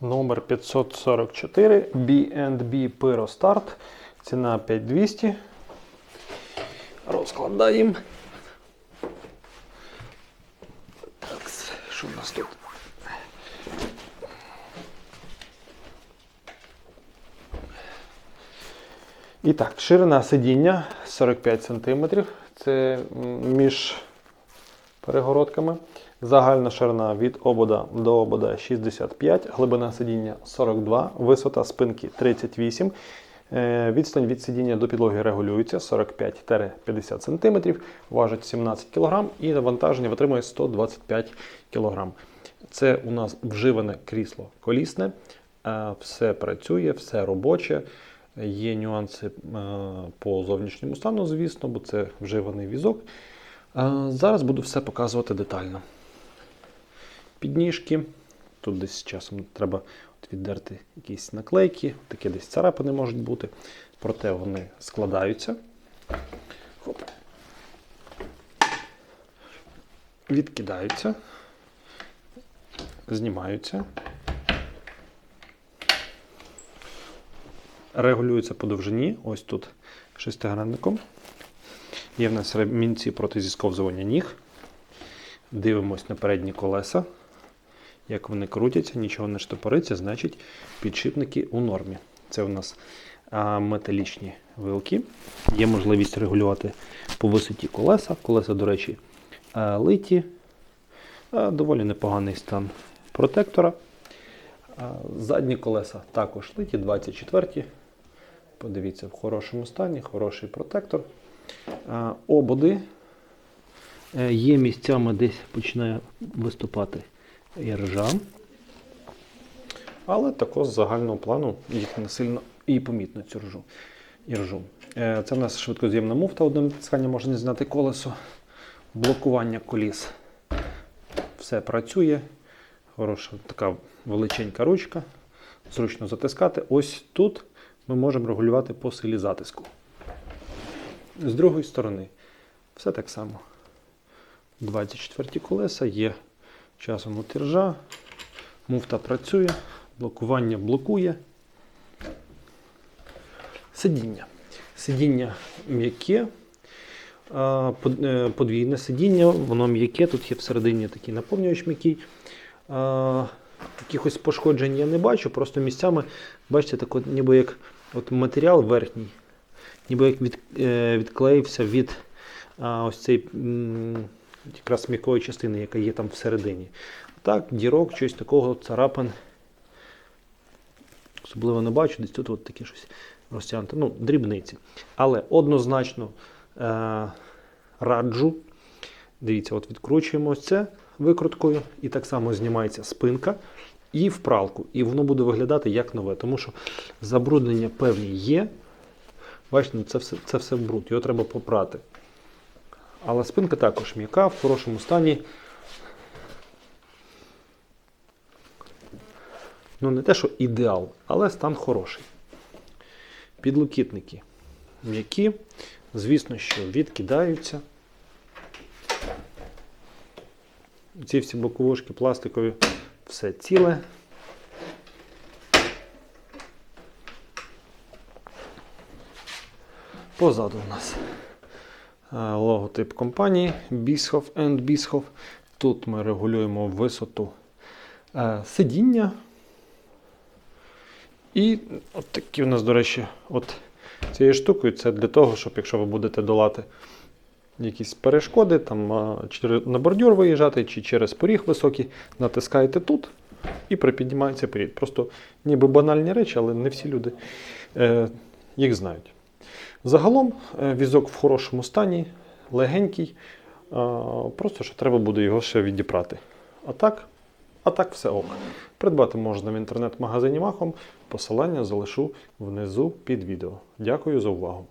Номер 544 B&B Pyrostart. Ціна 5200. Розкладаємо. Так, що в нас тут? І так, ширина сидіння 45 см. Це між перегородками. Загальна ширина від обода до обода 65, глибина сидіння 42, висота спинки 38. Е, Відстань від сидіння до підлоги регулюється 45-50 см, важить 17 кг і навантаження витримує 125 кг. Це у нас вживане крісло колісне, е, все працює, все робоче. Є нюанси е, по зовнішньому стану, звісно, бо це вживаний візок. Зараз буду все показувати детально. Підніжки. Тут десь часом треба віддерти якісь наклейки, такі десь царапини можуть бути, проте вони складаються. Хоп. Відкидаються, знімаються. Регулюються по довжині, ось тут шестигранником. Є в нас ремінці проти зісковзування ніг. Дивимось на передні колеса. Як вони крутяться, нічого не штопориться, значить підшипники у нормі. Це у нас металічні вилки. Є можливість регулювати по висоті колеса. Колеса, до речі, литі. Доволі непоганий стан протектора. Задні колеса також литі, 24. Подивіться, в хорошому стані, хороший протектор. А, Ободи Е, є місцями десь починає виступати іржа. Але також з загального плану їх не сильно і помітно цю ржу. іржу. Е, Це в нас швидкоз'ємна муфта, одним натисканням можна зняти колесо, блокування коліс. Все працює. Хороша така величенька ручка. Зручно затискати. Ось тут ми можемо регулювати по силі затиску. З другої сторони, все так само. 24 колеса є часом от іржа, муфта працює, блокування блокує. Сидіння. Сидіння м'яке, е, подвійне сидіння, воно м'яке, тут є всередині такий наповнювач м'який. Якихось пошкоджень я не бачу, просто місцями, бачите, так от, ніби як от матеріал верхній, ніби як від, е, відклеївся від а, ось цієї якраз м'якої частини, яка є там всередині. Так, дірок, щось такого, царапин. Особливо не бачу, десь тут от таке щось розтягнуте. Ну, дрібниці. Але однозначно е- раджу. Дивіться, от відкручуємо ось це викруткою, і так само знімається спинка і в. І воно буде виглядати як нове. Тому що забруднення певні є. Бачите, ну, це все, це все бруд, його треба попрати. Але спинка також м'яка, в хорошому стані. Ну, не те, що ідеал, але стан хороший. Підлокітники м'які, звісно, що відкидаються. Ці всі боковушки пластикові, все ціле. Позаду у нас е, логотип компанії Bischoff and Bischoff. Тут ми регулюємо висоту е, сидіння. І от такі у нас, до речі, от цією штукою це для того, щоб якщо ви будете долати якісь перешкоди, там, на бордюр виїжджати, чи через поріг високий, натискаєте тут і припіднімається перед. Просто ніби банальні речі, але не всі люди е, їх знають. Загалом е, візок в хорошому стані, легенький, е, просто що треба буде його ще відіпрати. А так, а так все ок. Придбати можна в інтернет-магазині Махом. Посилання залишу внизу під відео. Дякую за увагу.